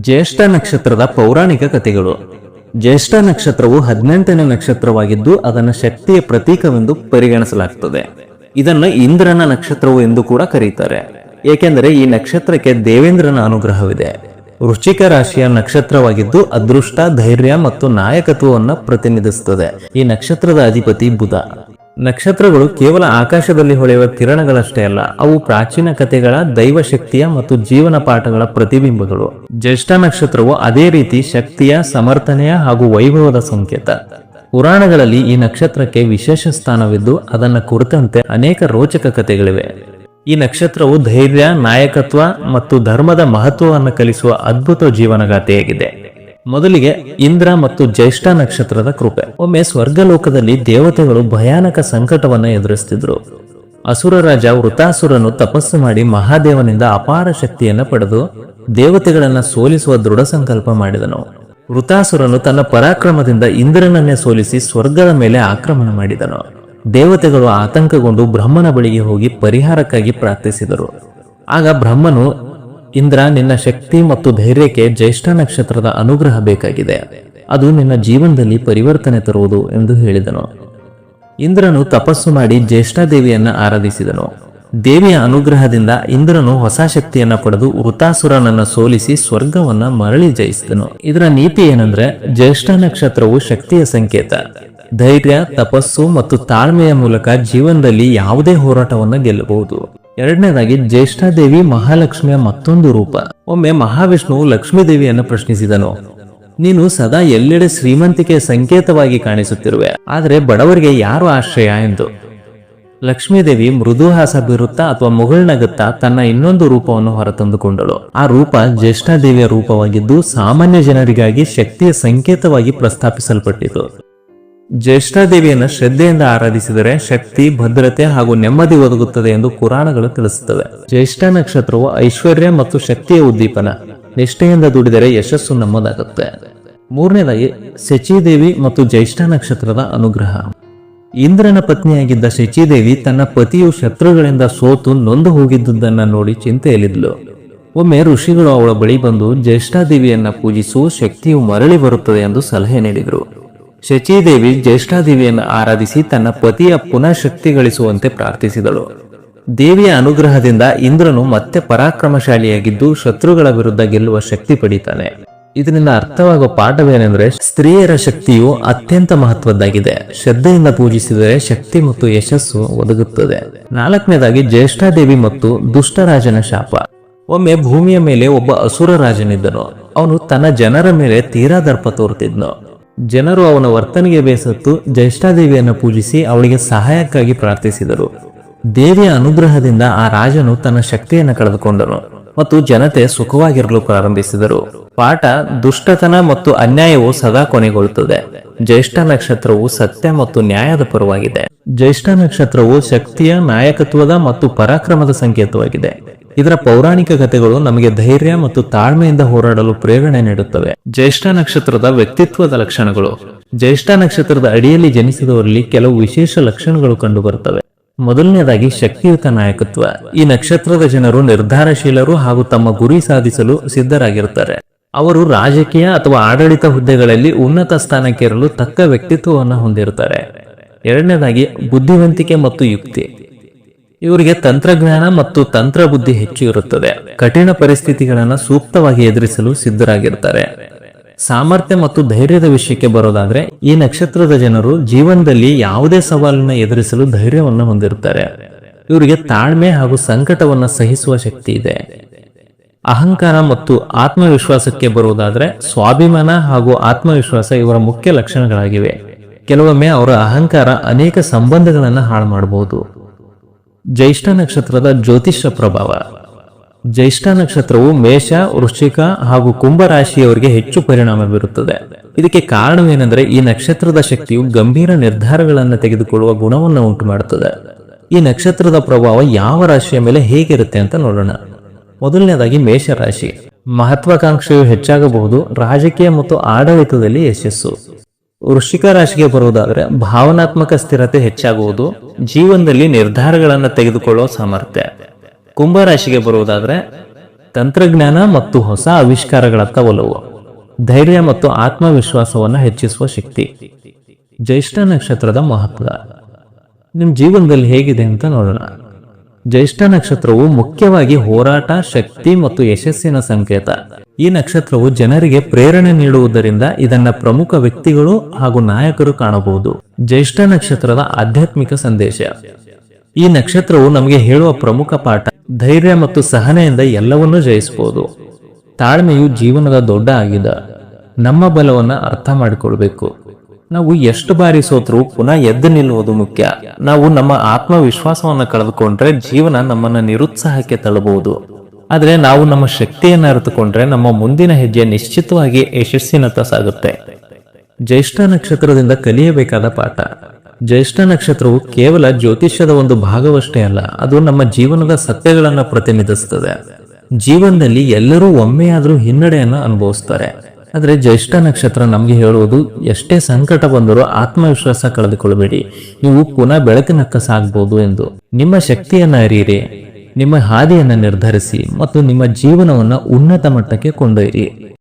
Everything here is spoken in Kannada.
ಜ್ಯೇಷ್ಠ ನಕ್ಷತ್ರದ ಪೌರಾಣಿಕ ಕಥೆಗಳು. ಜ್ಯೇಷ್ಠ ನಕ್ಷತ್ರವು ಹದಿನೆಂಟನೇ ನಕ್ಷತ್ರವಾಗಿದ್ದು, ಅದನ್ನು ಶಕ್ತಿಯ ಪ್ರತೀಕವೆಂದು ಪರಿಗಣಿಸಲಾಗುತ್ತದೆ ಇದನ್ನು ಇಂದ್ರನ ನಕ್ಷತ್ರವು ಎಂದು ಕೂಡ ಕರೀತಾರೆ. ಏಕೆಂದರೆ ಈ ನಕ್ಷತ್ರಕ್ಕೆ ದೇವೇಂದ್ರನ ಅನುಗ್ರಹವಿದೆ. ವೃಶ್ಚಿಕ ರಾಶಿಯ ನಕ್ಷತ್ರವಾಗಿದ್ದು, ಅದೃಷ್ಟ, ಧೈರ್ಯ ಮತ್ತು ನಾಯಕತ್ವವನ್ನು ಪ್ರತಿನಿಧಿಸುತ್ತದೆ. ಈ ನಕ್ಷತ್ರದ ಅಧಿಪತಿ ಬುಧ. ನಕ್ಷತ್ರಗಳು ಕೇವಲ ಆಕಾಶದಲ್ಲಿ ಹೊಳೆಯುವ ಕಿರಣಗಳಷ್ಟೇ ಅಲ್ಲ, ಅವು ಪ್ರಾಚೀನ ಕಥೆಗಳ ದೈವಶಕ್ತಿಯ ಮತ್ತು ಜೀವನ ಪಾಠಗಳ ಪ್ರತಿಬಿಂಬಗಳು. ಜ್ಯೇಷ್ಠ ನಕ್ಷತ್ರವು ಅದೇ ರೀತಿ ಶಕ್ತಿಯ, ಸಮರ್ಥನೆಯ ಹಾಗೂ ವೈಭವದ ಸಂಕೇತ. ಪುರಾಣಗಳಲ್ಲಿ ಈ ನಕ್ಷತ್ರಕ್ಕೆ ವಿಶೇಷ ಸ್ಥಾನವಿದ್ದು, ಅದನ್ನು ಕುರಿತಂತೆ ಅನೇಕ ರೋಚಕ ಕಥೆಗಳಿವೆ. ಈ ನಕ್ಷತ್ರವು ಧೈರ್ಯ, ನಾಯಕತ್ವ ಮತ್ತು ಧರ್ಮದ ಮಹತ್ವವನ್ನು ಕಲಿಸುವ ಅದ್ಭುತ ಜೀವನಗಾಥೆಯಾಗಿದೆ. ಮೊದಲಿಗೆ ಇಂದ್ರ ಮತ್ತು ಜ್ಯೇಷ್ಠ ನಕ್ಷತ್ರದ ಕೃಪೆ. ಒಮ್ಮೆ ಸ್ವರ್ಗಲೋಕದಲ್ಲಿ ದೇವತೆಗಳು ಭಯಾನಕ ಸಂಕಟವನ್ನ ಎದುರಿಸ್ತಿದ್ರು. ಅಸುರ ರಾಜ ವೃತಾಸುರನು ತಪಸ್ಸು ಮಾಡಿ ಮಹಾದೇವನಿಂದ ಅಪಾರ ಶಕ್ತಿಯನ್ನು ಪಡೆದು ದೇವತೆಗಳನ್ನ ಸೋಲಿಸುವ ದೃಢ ಸಂಕಲ್ಪ ಮಾಡಿದನು. ವೃತಾಸುರನು ತನ್ನ ಪರಾಕ್ರಮದಿಂದ ಇಂದ್ರನನ್ನೇ ಸೋಲಿಸಿ ಸ್ವರ್ಗದ ಮೇಲೆ ಆಕ್ರಮಣ ಮಾಡಿದನು. ದೇವತೆಗಳು ಆತಂಕಗೊಂಡು ಬ್ರಹ್ಮನ ಬಳಿಗೆ ಹೋಗಿ ಪರಿಹಾರಕ್ಕಾಗಿ ಪ್ರಾರ್ಥಿಸಿದರು. ಆಗ ಬ್ರಹ್ಮನು ಇಂದ್ರ ನಿನ್ನ ಶಕ್ತಿ ಮತ್ತು ಧೈರ್ಯಕ್ಕೆ ಜ್ಯೇಷ್ಠ ನಕ್ಷತ್ರದ ಅನುಗ್ರಹ ಬೇಕಾಗಿದೆ. ಅದು ನಿನ್ನ ಜೀವನದಲ್ಲಿ ಪರಿವರ್ತನೆ ತರುವುದು ಎಂದು ಹೇಳಿದನು. ಇಂದ್ರನು ತಪಸ್ಸು ಮಾಡಿ ಜ್ಯೇಷ್ಠಾದೇವಿಯನ್ನ ಆರಾಧಿಸಿದನು. ದೇವಿಯ ಅನುಗ್ರಹದಿಂದ ಇಂದ್ರನು ಹೊಸ ಶಕ್ತಿಯನ್ನ ಪಡೆದು ವೃತಾಸುರನನ್ನ ಸೋಲಿಸಿ ಸ್ವರ್ಗವನ್ನ ಮರಳಿ ಜಯಿಸಿದನು. ಇದರ ನೀತಿ ಏನಂದ್ರೆ ಜ್ಯೇಷ್ಠ ನಕ್ಷತ್ರವು ಶಕ್ತಿಯ ಸಂಕೇತ. ಧೈರ್ಯ, ತಪಸ್ಸು ಮತ್ತು ತಾಳ್ಮೆಯ ಮೂಲಕ ಜೀವನದಲ್ಲಿ ಯಾವುದೇ ಹೋರಾಟವನ್ನು ಗೆಲ್ಲಬಹುದು. ಎರಡನೇದಾಗಿ ಜ್ಯೇಷ್ಠಾದೇವಿ ಮಹಾಲಕ್ಷ್ಮಿಯ ಮತ್ತೊಂದು ರೂಪ. ಒಮ್ಮೆ ಮಹಾವಿಷ್ಣು ಲಕ್ಷ್ಮೀ ದೇವಿಯನ್ನು ಪ್ರಶ್ನಿಸಿದನು. ನೀನು ಸದಾ ಎಲ್ಲೆಡೆ ಶ್ರೀಮಂತಿಕೆ ಸಂಕೇತವಾಗಿ ಕಾಣಿಸುತ್ತಿರುವೆ. ಆದರೆ ಬಡವರಿಗೆ ಯಾರು ಆಶ್ರಯ ಎಂದು? ಲಕ್ಷ್ಮೀದೇವಿ ಮೃದುಹಾಸ ಬೀರುತ್ತಾ ಅಥವಾ ಮುಗುಳ್ನಗುತ್ತಾ ತನ್ನ ಇನ್ನೊಂದು ರೂಪವನ್ನು ಹೊರತಂದುಕೊಂಡಳು. ಆ ರೂಪ ಜ್ಯೇಷ್ಠಾದೇವಿಯ ರೂಪವಾಗಿದ್ದು ಸಾಮಾನ್ಯ ಜನರಿಗಾಗಿ ಶಕ್ತಿಯ ಸಂಕೇತವಾಗಿ ಪ್ರಸ್ತಾಪಿಸಲ್ಪಟ್ಟಿತು. ಜ್ಯೇಷ್ಠಾದೇವಿಯನ್ನು ಶ್ರದ್ಧೆಯಿಂದ ಆರಾಧಿಸಿದರೆ ಶಕ್ತಿ, ಭದ್ರತೆ ಹಾಗೂ ನೆಮ್ಮದಿ ಒದಗುತ್ತದೆ ಎಂದು ಪುರಾಣಗಳು ತಿಳಿಸುತ್ತವೆ. ಜ್ಯೇಷ್ಠ ನಕ್ಷತ್ರವು ಐಶ್ವರ್ಯ ಮತ್ತು ಶಕ್ತಿಯ ಉದ್ದೀಪನ. ನಿಷ್ಠೆಯಿಂದ ದುಡಿದರೆ ಯಶಸ್ಸು ನಮ್ಮದಾಗುತ್ತೆ. ಮೂರನೇದಾಗಿ, ಶಚಿದೇವಿ ಮತ್ತು ಜ್ಯೇಷ್ಠ ನಕ್ಷತ್ರದ ಅನುಗ್ರಹ. ಇಂದ್ರನ ಪತ್ನಿಯಾಗಿದ್ದ ಶಚಿದೇವಿ ತನ್ನ ಪತಿಯು ಶತ್ರುಗಳಿಂದ ಸೋತು ನೊಂದು ಹೋಗಿದ್ದುದನ್ನು ನೋಡಿ ಚಿಂತೆಯಲ್ಲಿದ್ಲು. ಒಮ್ಮೆ ಋಷಿಗಳು ಅವಳ ಬಳಿ ಬಂದು ಜ್ಯೇಷ್ಠಾದೇವಿಯನ್ನ ಪೂಜಿಸು ಶಕ್ತಿಯು ಮರಳಿ ಬರುತ್ತದೆ ಎಂದು ಸಲಹೆ ನೀಡಿದರು. ಶಚಿದೇವಿ ಜ್ಯೇಷ್ಠಾದೇವಿಯನ್ನು ಆರಾಧಿಸಿ ತನ್ನ ಪತಿಯ ಪುನಃ ಶಕ್ತಿ ಗಳಿಸುವಂತೆ ಪ್ರಾರ್ಥಿಸಿದಳು. ದೇವಿಯ ಅನುಗ್ರಹದಿಂದ ಇಂದ್ರನು ಮತ್ತೆ ಪರಾಕ್ರಮಶಾಲಿಯಾಗಿದ್ದು ಶತ್ರುಗಳ ವಿರುದ್ಧ ಗೆಲ್ಲುವ ಶಕ್ತಿ ಪಡಿತಾನೆ. ಇದರಿಂದ ಅರ್ಥವಾಗುವ ಪಾಠವೇನೆಂದರೆ ಸ್ತ್ರೀಯರ ಶಕ್ತಿಯು ಅತ್ಯಂತ ಮಹತ್ವದ್ದಾಗಿದೆ. ಶ್ರದ್ಧೆಯಿಂದ ಪೂಜಿಸಿದರೆ ಶಕ್ತಿ ಮತ್ತು ಯಶಸ್ಸು ಒದಗುತ್ತದೆ. ನಾಲ್ಕನೇದಾಗಿ ಜ್ಯೇಷ್ಠಾದೇವಿ ಮತ್ತು ದುಷ್ಟರಾಜನ ಶಾಪ. ಒಮ್ಮೆ ಭೂಮಿಯ ಮೇಲೆ ಒಬ್ಬ ಅಸುರ ರಾಜನಿದ್ದನು. ಅವನು ತನ್ನ ಜನರ ಮೇಲೆ ತೀರಾ ದರ್ಪ ತೋರುತ್ತಿದ್ನು ಜನರು ಅವನ ವರ್ತನೆಗೆ ಬೇಸತ್ತು ಜ್ಯೇಷ್ಠಾದೇವಿಯನ್ನು ಪೂಜಿಸಿ ಅವಳಿಗೆ ಸಹಾಯಕ್ಕಾಗಿ ಪ್ರಾರ್ಥಿಸಿದರು. ದೇವಿಯ ಅನುಗ್ರಹದಿಂದ ಆ ರಾಜನು ತನ್ನ ಶಕ್ತಿಯನ್ನು ಕಳೆದುಕೊಂಡನು ಮತ್ತು ಜನತೆ ಸುಖವಾಗಿರಲು ಪ್ರಾರಂಭಿಸಿದರು. ಪಾಠ ದುಷ್ಟತನ ಮತ್ತು ಅನ್ಯಾಯವು ಸದಾ ಕೊನೆಗೊಳ್ಳುತ್ತದೆ. ಜ್ಯೇಷ್ಠ ನಕ್ಷತ್ರವು ಸತ್ಯ ಮತ್ತು ನ್ಯಾಯದ ಪರವಾಗಿದೆ. ಜ್ಯೇಷ್ಠ ನಕ್ಷತ್ರವು ಶಕ್ತಿಯ ನಾಯಕತ್ವದ ಮತ್ತು ಪರಾಕ್ರಮದ ಸಂಕೇತವಾಗಿದೆ. ಇದರ ಪೌರಾಣಿಕ ಕಥೆಗಳು ನಮಗೆ ಧೈರ್ಯ ಮತ್ತು ತಾಳ್ಮೆಯಿಂದ ಹೋರಾಡಲು ಪ್ರೇರಣೆ ನೀಡುತ್ತವೆ. ಜ್ಯೇಷ್ಠ ನಕ್ಷತ್ರದ ವ್ಯಕ್ತಿತ್ವದ ಲಕ್ಷಣಗಳು. ಜ್ಯೇಷ್ಠ ನಕ್ಷತ್ರದ ಅಡಿಯಲ್ಲಿ ಜನಿಸಿದವರಲ್ಲಿ ಕೆಲವು ವಿಶೇಷ ಲಕ್ಷಣಗಳು ಕಂಡುಬರುತ್ತವೆ. ಮೊದಲನೇದಾಗಿ ಶಕ್ತಿಯುತ ನಾಯಕತ್ವ. ಈ ನಕ್ಷತ್ರದ ಜನರು ನಿರ್ಧಾರಶೀಲರು ಹಾಗೂ ತಮ್ಮ ಗುರಿ ಸಾಧಿಸಲು ಸಿದ್ಧರಾಗಿರುತ್ತಾರೆ. ಅವರು ರಾಜಕೀಯ ಅಥವಾ ಆಡಳಿತ ಹುದ್ದೆಗಳಲ್ಲಿ ಉನ್ನತ ಸ್ಥಾನಕ್ಕೇರಲು ತಕ್ಕ ವ್ಯಕ್ತಿತ್ವವನ್ನು ಹೊಂದಿರುತ್ತಾರೆ. ಎರಡನೇದಾಗಿ ಬುದ್ಧಿವಂತಿಕೆ ಮತ್ತು ಯುಕ್ತಿ. ಇವರಿಗೆ ತಂತ್ರಜ್ಞಾನ ಮತ್ತು ತಂತ್ರ ಬುದ್ಧಿ ಹೆಚ್ಚು ಇರುತ್ತದೆ. ಕಠಿಣ ಪರಿಸ್ಥಿತಿಗಳನ್ನು ಸೂಕ್ತವಾಗಿ ಎದುರಿಸಲು ಸಿದ್ಧರಾಗಿರ್ತಾರೆ. ಸಾಮರ್ಥ್ಯ ಮತ್ತು ಧೈರ್ಯದ ವಿಷಯಕ್ಕೆ ಬರೋದಾದ್ರೆ, ಈ ನಕ್ಷತ್ರದ ಜನರು ಜೀವನದಲ್ಲಿ ಯಾವುದೇ ಸವಾಲನ್ನ ಎದುರಿಸಲು ಧೈರ್ಯವನ್ನು ಹೊಂದಿರುತ್ತಾರೆ ಇವರಿಗೆ ತಾಳ್ಮೆ ಹಾಗೂ ಸಂಕಟವನ್ನು ಸಹಿಸುವ ಶಕ್ತಿ ಇದೆ. ಅಹಂಕಾರ ಮತ್ತು ಆತ್ಮವಿಶ್ವಾಸಕ್ಕೆ ಬರುವುದಾದ್ರೆ ಸ್ವಾಭಿಮಾನ ಹಾಗೂ ಆತ್ಮವಿಶ್ವಾಸ ಇವರ ಮುಖ್ಯ ಲಕ್ಷಣಗಳಾಗಿವೆ. ಕೆಲವೊಮ್ಮೆ ಅವರ ಅಹಂಕಾರ ಅನೇಕ ಸಂಬಂಧಗಳನ್ನು ಹಾಳು ಮಾಡಬಹುದು ಜ್ಯೇಷ್ಠ ನಕ್ಷತ್ರದ ಜ್ಯೋತಿಷ್ಯ ಪ್ರಭಾವ. ಜ್ಯೇಷ್ಠ ನಕ್ಷತ್ರವು ಮೇಷ, ವೃಶ್ಚಿಕ ಹಾಗೂ ಕುಂಭ ರಾಶಿಯವರಿಗೆ ಹೆಚ್ಚು ಪರಿಣಾಮ ಬೀರುತ್ತದೆ ಇದಕ್ಕೆ ಕಾರಣವೇನೆಂದರೆ ಈ ನಕ್ಷತ್ರದ ಶಕ್ತಿಯು ಗಂಭೀರ ನಿರ್ಧಾರಗಳನ್ನು ತೆಗೆದುಕೊಳ್ಳುವ ಗುಣವನ್ನು ಉಂಟು ಮಾಡುತ್ತದೆ ಈ ನಕ್ಷತ್ರದ ಪ್ರಭಾವ ಯಾವ ರಾಶಿಯ ಮೇಲೆ ಹೇಗಿರುತ್ತೆ ಅಂತ ನೋಡೋಣ. ಮೊದಲನೇದಾಗಿ ಮೇಷರಾಶಿ ಮಹತ್ವಾಕಾಂಕ್ಷೆಯು ಹೆಚ್ಚಾಗಬಹುದು. ರಾಜಕೀಯ ಮತ್ತು ಆಡಳಿತದಲ್ಲಿ ಯಶಸ್ಸು. ವೃಶ್ಚಿಕ ರಾಶಿಗೆ ಬರುವುದಾದ್ರೆ ಭಾವನಾತ್ಮಕ ಸ್ಥಿರತೆ ಹೆಚ್ಚಾಗುವುದು, ಜೀವನದಲ್ಲಿ ನಿರ್ಧಾರಗಳನ್ನು ತೆಗೆದುಕೊಳ್ಳುವ ಸಾಮರ್ಥ್ಯ. ಕುಂಭ ರಾಶಿಗೆ ಬರುವುದಾದ್ರೆ ತಂತ್ರಜ್ಞಾನ ಮತ್ತು ಹೊಸ ಆವಿಷ್ಕಾರಗಳತ್ತ ಒಲವು, ಧೈರ್ಯ ಮತ್ತು ಆತ್ಮವಿಶ್ವಾಸವನ್ನು ಹೆಚ್ಚಿಸುವ ಶಕ್ತಿ. ಜ್ಯೇಷ್ಠ ನಕ್ಷತ್ರದ ಮಹತ್ವ. ನಿಮ್ಮ ಜೀವನದಲ್ಲಿ ಹೇಗಿದೆ ಅಂತ ನೋಡೋಣ. ಜ್ಯೇಷ್ಠ ನಕ್ಷತ್ರವು ಮುಖ್ಯವಾಗಿ ಹೋರಾಟ, ಶಕ್ತಿ ಮತ್ತು ಯಶಸ್ಸಿನ ಸಂಕೇತ. ಈ ನಕ್ಷತ್ರವು ಜನರಿಗೆ ಪ್ರೇರಣೆ ನೀಡುವುದರಿಂದ ಇದನ್ನ ಪ್ರಮುಖ ವ್ಯಕ್ತಿಗಳು ಹಾಗೂ ನಾಯಕರು ಕಾಣಬಹುದು. ಜ್ಯೇಷ್ಠ ನಕ್ಷತ್ರದ ಆಧ್ಯಾತ್ಮಿಕ ಸಂದೇಶ. ಈ ನಕ್ಷತ್ರವು ನಮಗೆ ಹೇಳುವ ಪ್ರಮುಖ ಪಾಠ, ಧೈರ್ಯ ಮತ್ತು ಸಹನೆಯಿಂದ ಎಲ್ಲವನ್ನೂ ಜಯಿಸಬಹುದು. ತಾಳ್ಮೆಯು ಜೀವನದ ದೊಡ್ಡ ಆಗಿದೆ ನಮ್ಮ ಬಲವನ್ನ ಅರ್ಥ ಮಾಡಿಕೊಳ್ಬೇಕು. ನಾವು ಎಷ್ಟು ಬಾರಿ ಸೋತ್ರು ಪುನಃ ಎದ್ದು ನಿಲ್ಲುವುದು ಮುಖ್ಯ. ನಾವು ನಮ್ಮ ಆತ್ಮವಿಶ್ವಾಸವನ್ನು ಕಳೆದುಕೊಂಡ್ರೆ ಜೀವನ ನಮ್ಮನ್ನ ನಿರುತ್ಸಾಹಕ್ಕೆ ತಳ್ಳಬಹುದು. ಆದರೆ ನಾವು ನಮ್ಮ ಶಕ್ತಿಯನ್ನು ಅರಿತುಕೊಂಡ್ರೆ ನಮ್ಮ ಮುಂದಿನ ಹೆಜ್ಜೆ ನಿಶ್ಚಿತವಾಗಿ ಯಶಸ್ಸಿನತ್ತ ಸಾಗುತ್ತೆ. ಜ್ಯೇಷ್ಠ ನಕ್ಷತ್ರದಿಂದ ಕಲಿಯಬೇಕಾದ ಪಾಠ. ಜ್ಯೇಷ್ಠ ನಕ್ಷತ್ರವು ಕೇವಲ ಜ್ಯೋತಿಷ್ಯದ ಒಂದು ಭಾಗವಷ್ಟೇ ಅಲ್ಲ, ಅದು ನಮ್ಮ ಜೀವನದ ಸತ್ಯಗಳನ್ನು ಪ್ರತಿನಿಧಿಸುತ್ತದೆ. ಜೀವನದಲ್ಲಿ ಎಲ್ಲರೂ ಒಮ್ಮೆಯಾದರೂ ಹಿನ್ನಡೆಯನ್ನು ಅನುಭವಿಸ್ತಾರೆ. ಆದ್ರೆ ಜ್ಯೇಷ್ಠ ನಕ್ಷತ್ರ ನಮಗೆ ಹೇಳುವುದು, ಎಷ್ಟೇ ಸಂಕಟ ಬಂದರೂ ಆತ್ಮವಿಶ್ವಾಸ ಕಳೆದುಕೊಳ್ಳಬೇಡಿ. ನೀವು ಪುನಃ ಬೆಳಕಿನಕ್ಕ ಸಾಗಬಹುದು ಎಂದು. ನಿಮ್ಮ ಶಕ್ತಿಯನ್ನು ಅರಿಯಿರಿ, ನಿಮ್ಮ ಹಾದಿಯನ್ನು ನಿರ್ಧರಿಸಿ ಮತ್ತು ನಿಮ್ಮ ಜೀವನವನ್ನು ಉನ್ನತ ಮಟ್ಟಕ್ಕೆ ಕೊಂಡೊಯ್ಯಿರಿ.